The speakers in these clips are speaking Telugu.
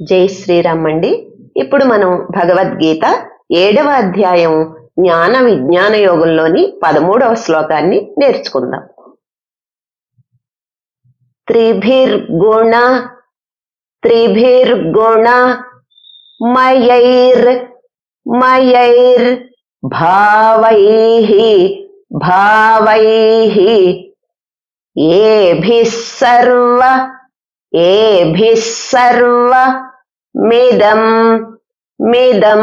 జై శ్రీరామ్ అండి. ఇప్పుడు మనం భగవద్గీత ఏడవ అధ్యాయం జ్ఞాన విజ్ఞాన యోగంలోని పదమూడవ శ్లోకాన్ని నేర్చుకుందాం. త్రిభిర్గుణ త్రిభిర్గుణ మయైర్ మయైర్ భావై భావై ఏభిస్సర్వ ఏభిస్సర్వ मिदम मिदम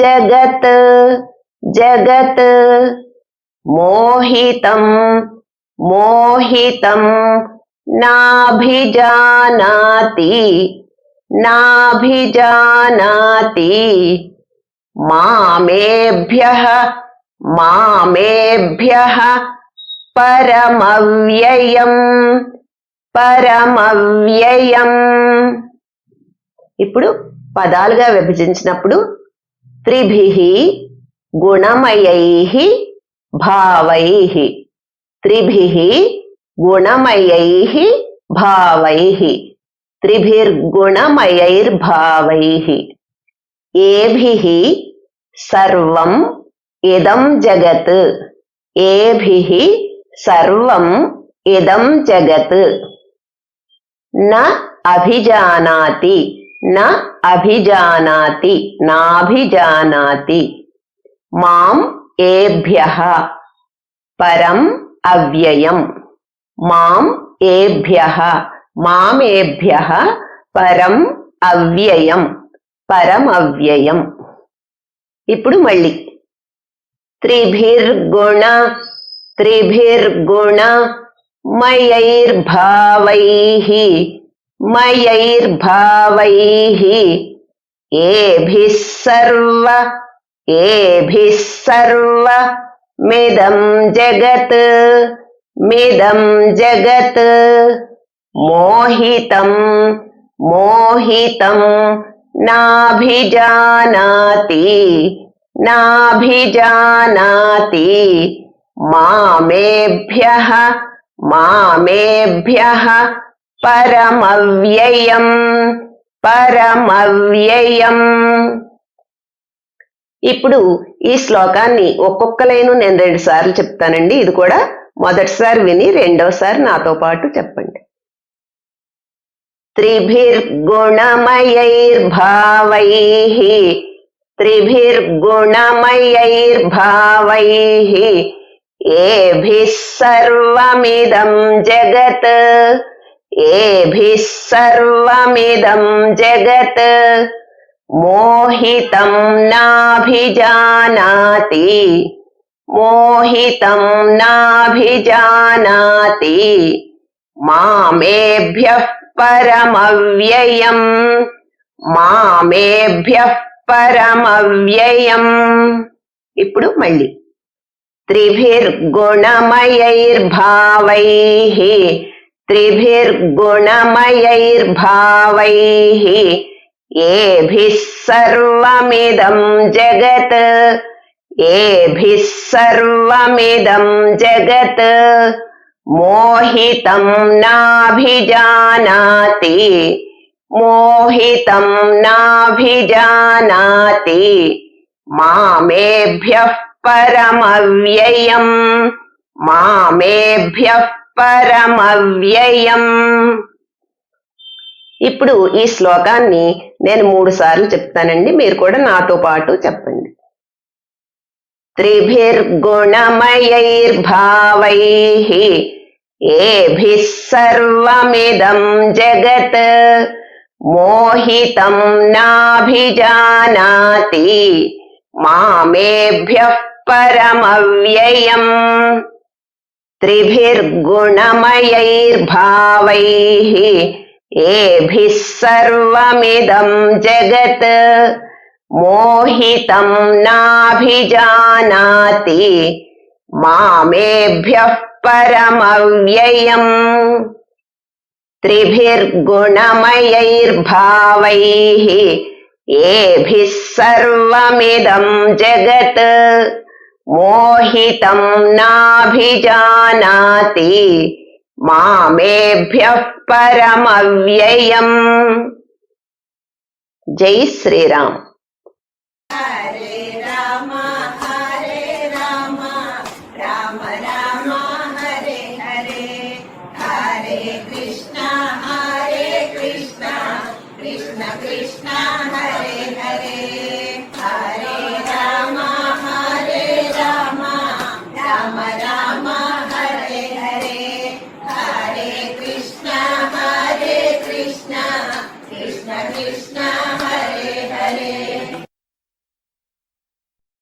जगत जगत मोहितम मोहितम नाभिजानाति नाभिजानाति मामेभ्यः मामेभ्यः परमव्ययम् परमव्ययम्। ఇప్పుడు పదాలుగా విభజించినప్పుడు త్రిభి గుణమయై భావై. త్రిభి గుణమయై భావై. త్రిభిర్గుణమయైర్భావై. ఏభి సర్వం ఇదం జగత్. ఏభి సర్వం ఇదం జగత్. న అభిజానాతి. నా అభిజానాతి నాభిజానాతి. మాం ఏభ్య పరం అవ్యయం. మాం ఏభ్య మామేభ్య పరం అవ్యయం పరమవ్యయం ఇప్పుడు మళ్ళీ. త్రిభిర్గుణ త్రిభిర్గుణ మయైర్భావై. मयैर्भावैः एभिः सर्व एभिः सर्व। मिदं जगत् मिदं जगत्। मोहितं मोहितं नाभिजानाति नाभिजानाति। मामेभ्यः मामेभ्यः పరమవ్యయం పరమవ్యయం. ఇప్పుడు ఈ శ్లోకాన్ని ఒక్కొక్క లైను నేను రెండు సార్లు చెప్తానండి. ఇది కూడా మొదటిసారి విని రెండోసారి నాతో పాటు చెప్పండి. త్రిభిర్గుణమయైర్భావై త్రిభిర్గుణమయైర్భావై ఏభిः సర్వమిదం జగత్. ఏభిः సర్వమిదం జగత్ మోహితం నాభిజానాతి మోహితం నాభిజానాతి మామేభ్య పరమవ్యయం మామేభ్య పరమవ్యయం. ఇప్పుడు మళ్ళీ. త్రిభిర్గుణమయైర్భావై त्रिभिर्गुणमयैर्भावैः येभिः सर्वमिदं जगत् येभिः सर्वमिदं जगत्। मोहितं नाभिजानाति मोहितं नाभिजानाति मामेभ्यः परमव्ययम् मामेभ्यः పరమవ్యయం. ఇప్పుడు ఈ శ్లోకాన్ని నేను మూడు సార్లు చెప్తానండి. మీరు కూడా నాతో పాటు చెప్పండి. త్రిభిర్గుణమయైర్భావై ఏభిः సర్వమిదం జగత్ మోహితం నాభిజానాతి మామేభ్య పరమవ్యయం. त्रिभिर्गुणमयैर्भावैः एभिः सर्वमिदम् जगत् मोहितं नाभिजानाति मामेभ्यः परमव्ययम् त्रिभिर्गुणमयैर्भावैः एभिः सर्वमिदं जगत् मोहितं नाभिजानाति मामेभ्यः परमव्ययम्। जय श्री राम